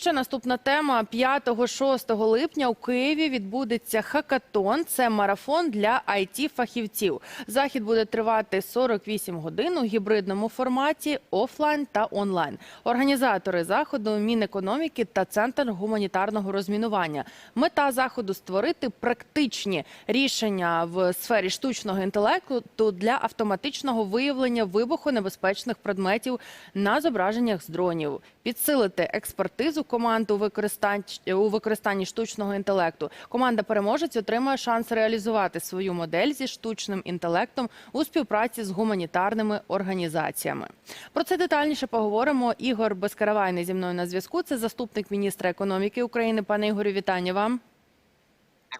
ще наступна тема. 5-6 липня у Києві відбудеться хакатон. Це марафон для it фахівців Захід буде тривати 48 годин у гібридному форматі офлайн та онлайн. Організатори заходу Мінекономіки та Центр гуманітарного розмінування. Мета заходу створити практичні рішення в сфері штучного інтелекту для автоматичного виявлення вибухонебезпечних предметів на зображеннях з дронів, підсилити експертизу команд у використанні, у використанні штучного інтелекту. Команда переможець отримає шанс реалізувати свою модель зі штучним інтелектом у співпраці з гуманітарними організаціями. Про це детальніше поговоримо. Ігор Безкаравайний зі мною на зв'язку. Це заступник міністра економіки України. Пане Ігорю, вітання вам.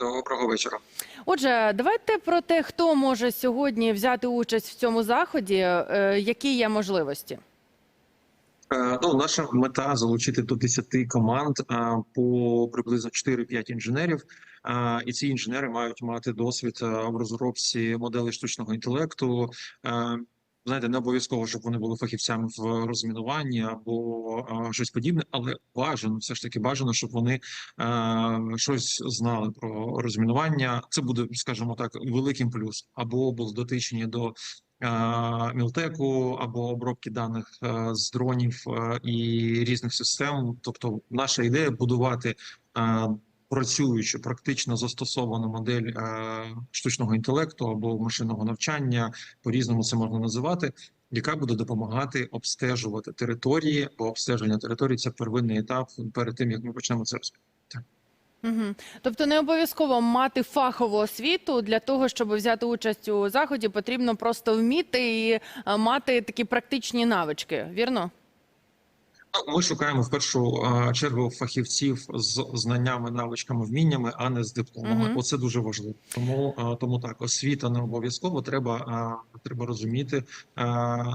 Доброго вечора. Отже, давайте про те, хто може сьогодні взяти участь в цьому заході, е, які є можливості. Е, Ну, наша мета залучити до 10 команд е, по приблизно 4-5 інженерів. Е, І ці інженери мають мати досвід в розробці моделей штучного інтелекту. Знаєте, не обов'язково, щоб вони були фахівцями в розмінуванні або щось подібне, але бажано, все ж таки бажано, щоб вони щось знали про розмінування. Це буде, скажімо так, великим плюс, або були дотичні до Мілтеку або обробки даних е, з дронів е, і різних систем. Тобто, наша ідея будувати е, працюючу, практично застосовану модель е, штучного інтелекту або машинного навчання, по різному це можна називати. Яка буде допомагати обстежувати території, бо обстеження території це первинний етап перед тим, як ми почнемо це розповідати. Угу. Тобто не обов'язково мати фахову освіту для того, щоб взяти участь у заході, потрібно просто вміти і е, мати такі практичні навички. Вірно? Ми шукаємо в першу е, чергу фахівців з знаннями, навичками, вміннями, а не з дипломами. Мгм. Оце дуже важливо. Тому е, тому так освіта не обов'язково. Треба треба розуміти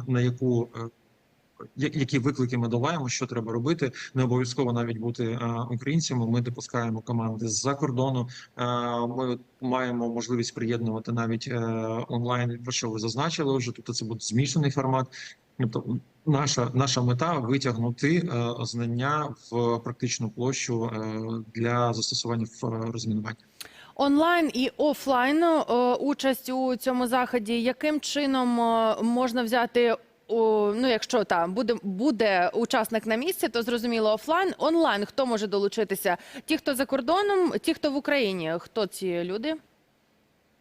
на яку. Які виклики ми долаємо, що треба робити? Не обов'язково навіть бути е, українцями. Ми допускаємо команди з-за кордону. Е, ми маємо можливість приєднувати навіть е, онлайн. Про що ви зазначили вже? Тобто це буде змішаний формат. Тобто, наша наша мета витягнути знання в практичну площу для застосування в розмінуванні. Онлайн і офлайн участь у цьому заході. Яким чином можна взяти? Ну, якщо там буде буде учасник на місці, то зрозуміло офлайн. Онлайн хто може долучитися? Ті, хто за кордоном, ті, хто в Україні. Хто ці люди?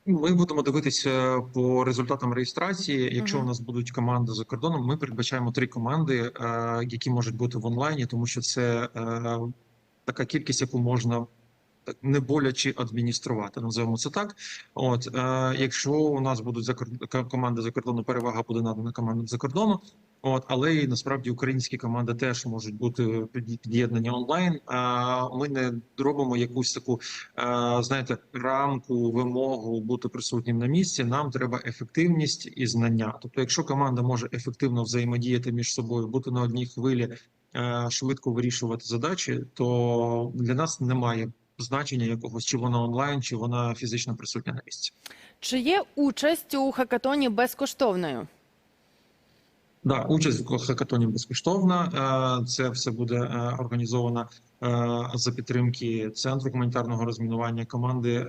Ми будемо дивитися по результатам реєстрації. Якщо Мгм. у нас будуть команди за кордоном, ми передбачаємо три команди, е, які можуть бути в онлайні, тому що це е, така кількість, яку можна не боляче адмініструвати. Називаємо це так. От е, якщо у нас будуть за команди за кордону, перевага буде надана командам за кордону. От, але і насправді українські команди теж можуть бути під'єднані онлайн. А ми не робимо якусь таку, е, знаєте, рамку, вимогу бути присутнім на місці. Нам треба ефективність і знання. Тобто, якщо команда може ефективно взаємодіяти між собою, бути на одній хвилі, е, швидко вирішувати задачі, то для нас немає значення якогось, чи вона онлайн, чи вона фізично присутня на місці. Чи є участь у хакатоні безкоштовною? Да, участь в хакатоні безкоштовна. Е, Це все буде е, організовано е, за підтримки центру гуманітарного розмінування команди.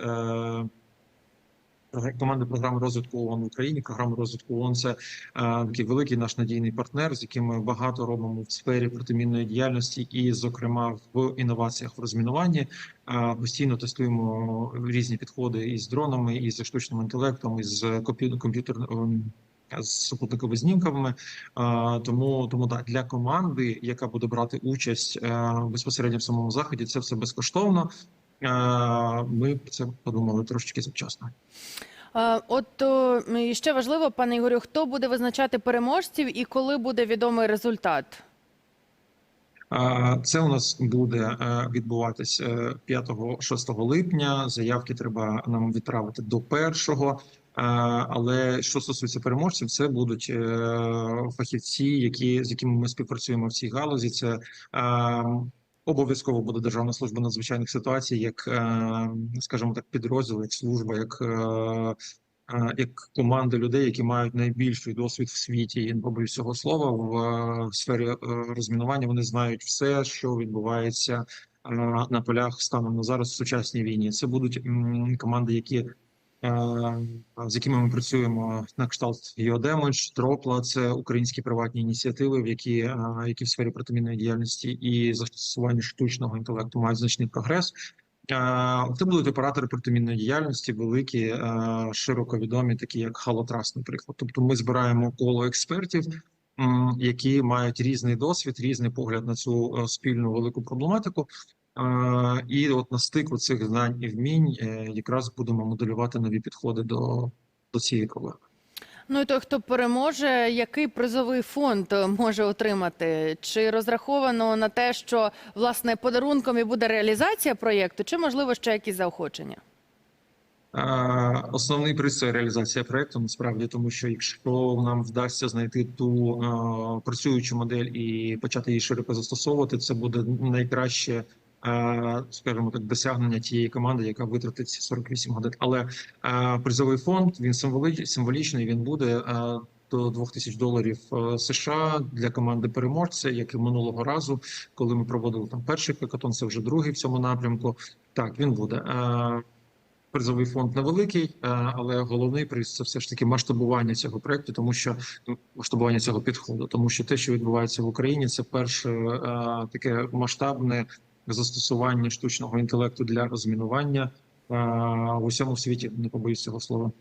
Е, Команди програми розвитку ООН в Україні. Програма розвитку ООН – це е, такий великий наш надійний партнер, з яким ми багато робимо в сфері протимінної діяльності, і, зокрема, в інноваціях в розмінуванні. Е, Постійно тестуємо різні підходи із дронами, і з штучним інтелектом, і з комп'ю- комп'ютерним з супутниковими знімками. Тому тому так для команди, яка буде брати участь е, безпосередньо в самому заході, це все безкоштовно. Е, Ми це подумали трошечки завчасно. Е, От і ще важливо, пане Ігорю, хто буде визначати переможців і коли буде відомий результат? Це у нас буде е, відбуватись е, 5-6 липня. Заявки треба нам відправити до першого. Е, Але що стосується переможців, це будуть е, фахівці, які з якими ми співпрацюємо в цій галузі. Це е, обов'язково буде Державна служба надзвичайних ситуацій, як е, скажімо так, підрозділ, як служба, як е, е, як команди людей, які мають найбільший досвід в світі, і не побоюсь цього слова в сфері розмінування. Вони знають все, що відбувається на полях станом на зараз в сучасній війні. Це будуть команди, які з якими ми працюємо на кшталт Geodamage, Тропла, це українські приватні ініціативи, в які, е, які в сфері протимінної діяльності і застосування штучного інтелекту мають значний прогрес. Е, Це будуть оператори протимінної діяльності, великі, е, широко відомі, такі як Халотрас, наприклад. Тобто, ми збираємо коло експертів, які мають різний досвід, різний погляд на цю е, спільну велику проблематику. І от на стику цих знань і вмінь е, якраз будемо моделювати нові підходи до, до цієї проблеми. Ну і той, хто переможе, який призовий фонд е, може отримати? Чи розраховано на те, що власне подарунком і буде реалізація проєкту, чи можливо ще якісь заохочення? Основний приз це реалізація проекту насправді, тому що якщо нам вдасться знайти ту е, працюючу модель і почати її широко застосовувати, це буде найкраще, скажімо так, досягнення тієї команди, яка витратить ці 48 годин. Але е, призовий фонд він символічний. Він буде е, до 2000 доларів е, США для команди переможця, як і минулого разу, коли ми проводили там перший хакатон, це вже другий в цьому напрямку. Так, він буде. Е, Призовий фонд невеликий, е, але головний приз це все ж таки масштабування цього проекту, тому що масштабування цього підходу, тому що те, що відбувається в Україні, це перше е, таке масштабне застосування штучного інтелекту для розмінування е, в усьому світі. Не побоюсь цього слова.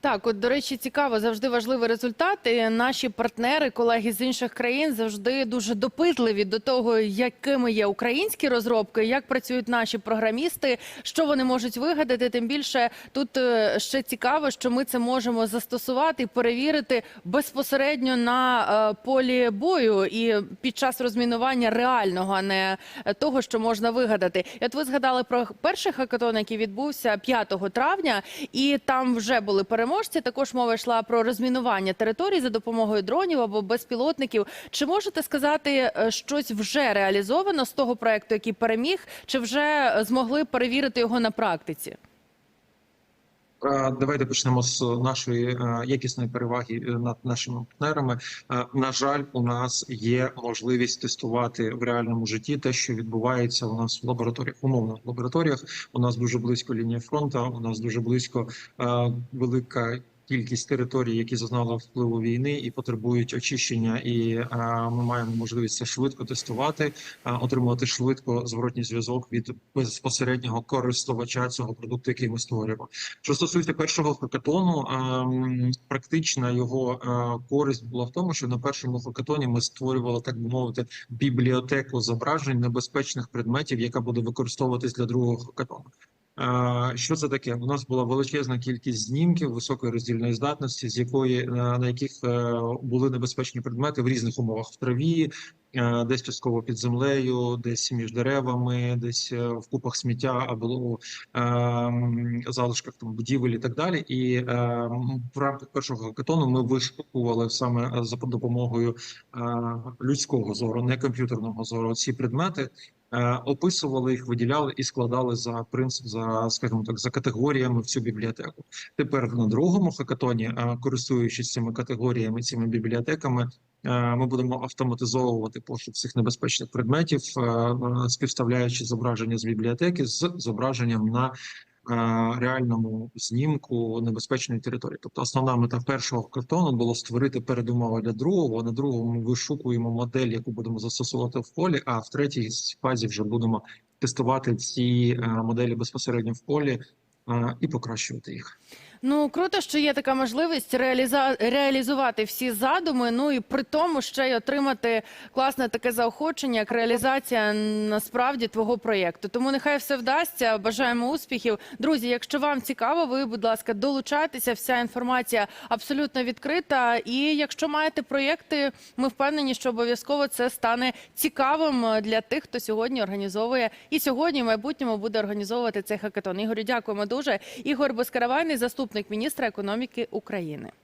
Так, от до речі, цікаво, завжди важливий результат. І наші партнери, колеги з інших країн завжди дуже допитливі до того, якими є українські розробки, як працюють наші програмісти, що вони можуть вигадати. Тим більше тут е, ще цікаво, що ми це можемо застосувати і перевірити безпосередньо на е, полі бою і під час розмінування реального, а не е, того, що можна вигадати. І от ви згадали про перший хакатон, який відбувся 5 травня, і там вже були переможці. Також мова йшла про розмінування територій за допомогою дронів або безпілотників. Чи можете сказати, е, щось вже реалізовано з того проекту, який переміг, чи вже е, змогли перевірити його на практиці? Давайте почнемо з нашої е, якісної переваги е, над нашими партнерами. Е, На жаль, у нас є можливість тестувати в реальному житті те, що відбувається у нас в лабораторіях. Умовно в лабораторіях у нас дуже близько лінії фронту. У нас дуже близько велика. Кількість територій, які зазнали впливу війни і потребують очищення, і е, ми маємо можливість це швидко тестувати, е, отримувати швидко зворотній зв'язок від безпосереднього користувача цього продукту, який ми створюємо. Що стосується першого хакатону, ем, практична його е, користь була в тому, що на першому хакатоні ми створювали, так би мовити, бібліотеку зображень небезпечних предметів, яка буде використовуватись для другого хакатону. Що це таке? У нас була величезна кількість знімків високої роздільної здатності, з якої е, на яких е, були небезпечні предмети в різних умовах в траві, е, десь частково під землею, десь між деревами, десь в купах сміття або залишках там будівель і так далі. І в рамках першого хакатону ми вишукували саме за допомогою людського зору, не комп'ютерного зору, ці предмети. Е, описували їх, виділяли і складали за принцип, за скажімо так, за категоріями в цю бібліотеку. Тепер на другому хакатоні, е, користуючись цими категоріями, цими бібліотеками, е, ми будемо автоматизовувати пошук цих небезпечних предметів, співставляючи зображення з бібліотеки з зображенням на реальному знімку небезпечної території. Тобто основна мета першого картону було створити передумови для другого. На другому ми вишукуємо модель, яку будемо застосовувати в полі. А в третій фазі вже будемо тестувати ці е, моделі безпосередньо в полі е, і покращувати їх. Ну круто, що є така можливість реаліза... реалізувати всі задуми. Ну і при тому ще й отримати класне таке заохочення, як реалізація насправді твого проєкту. Тому нехай все вдасться. Бажаємо успіхів. Друзі, якщо вам цікаво, ви, будь ласка, долучайтеся. Вся інформація абсолютно відкрита. І якщо маєте проєкти, ми впевнені, що обов'язково це стане цікавим для тих, хто сьогодні організовує і сьогодні, в майбутньому буде організовувати цей хакатон. Ігорю, дякуємо дуже. Ігор Безкаравайний, заступник міністра економіки України.